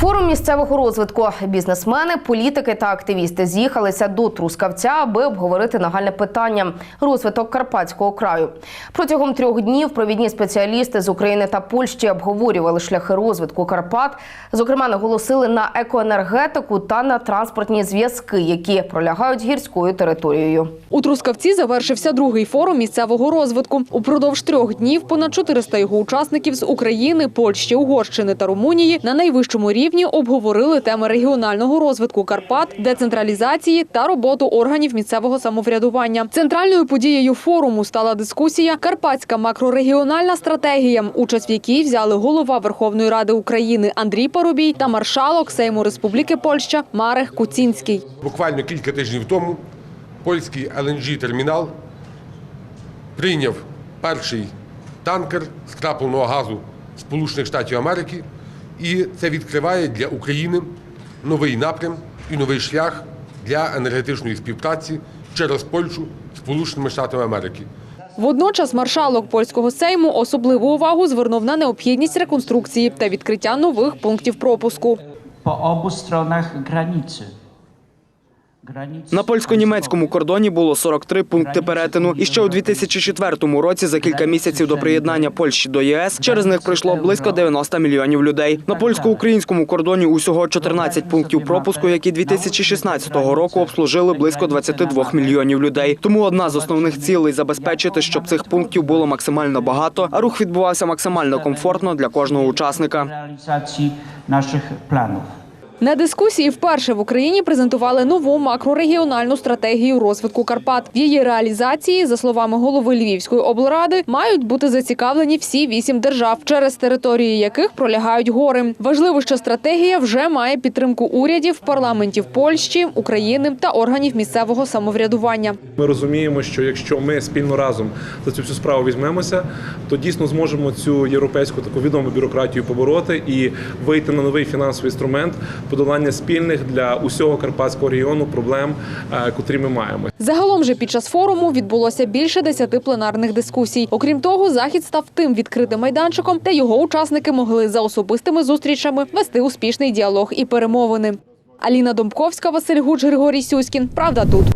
Форум місцевого розвитку. Бізнесмени, політики та активісти з'їхалися до Трускавця, аби обговорити нагальне питання розвиток Карпатського краю. Протягом трьох днів провідні спеціалісти з України та Польщі обговорювали шляхи розвитку Карпат. Зокрема, наголосили на екоенергетику та на транспортні зв'язки, які пролягають гірською територією. У Трускавці завершився другий форум місцевого розвитку. Упродовж трьох днів понад 400 його учасників з України, Польщі, Угорщини та Румунії на найвищому рівні обговорили теми регіонального розвитку Карпат, децентралізації та роботу органів місцевого самоврядування. Центральною подією форуму стала дискусія Карпатська макрорегіональна стратегія, участь в якій взяли голова Верховної Ради України Андрій Парубій та маршалок Сейму Республіки Польща Марех Куцінський. Буквально кілька тижнів тому польський LNG-термінал прийняв перший танкер скрапленого газу Сполучених Штатів Америки, і це відкриває для України новий напрям і новий шлях для енергетичної співпраці через Польщу з Сполученими Штатами Америки. Водночас маршалок польського сейму особливу увагу звернув на необхідність реконструкції та відкриття нових пунктів пропуску. по обох сторонах granicy. На польсько-німецькому кордоні було 43 пункти перетину. І ще у 2004 році, за кілька місяців до приєднання Польщі до ЄС, через них пройшло близько 90 мільйонів людей. На польсько-українському кордоні усього 14 пунктів пропуску, які 2016 року обслужили близько 22 мільйонів людей. Тому одна з основних цілей забезпечити, щоб цих пунктів було максимально багато, а рух відбувався максимально комфортно для кожного учасника. naszych planów. На дискусії вперше в Україні презентували нову макрорегіональну стратегію розвитку Карпат. В її реалізації, за словами голови Львівської облради, мають бути зацікавлені всі вісім держав, через території яких пролягають гори. Важливо, що стратегія вже має підтримку урядів, парламентів Польщі, України та органів місцевого самоврядування. Ми розуміємо, що якщо ми спільно разом за цю всю справу візьмемося, то дійсно зможемо цю європейську таку відому бюрократію побороти і вийти на новий фінансовий інструмент подолання спільних для усього карпатського регіону проблем, е, котрі ми маємо. Загалом же під час форуму відбулося більше десяти пленарних дискусій. Окрім того, захід став тим відкритим майданчиком, де його учасники могли за особистими зустрічами вести успішний діалог і перемовини. Аліна Домковська, Василь Гуч, Григорій Сюськін. Правда тут.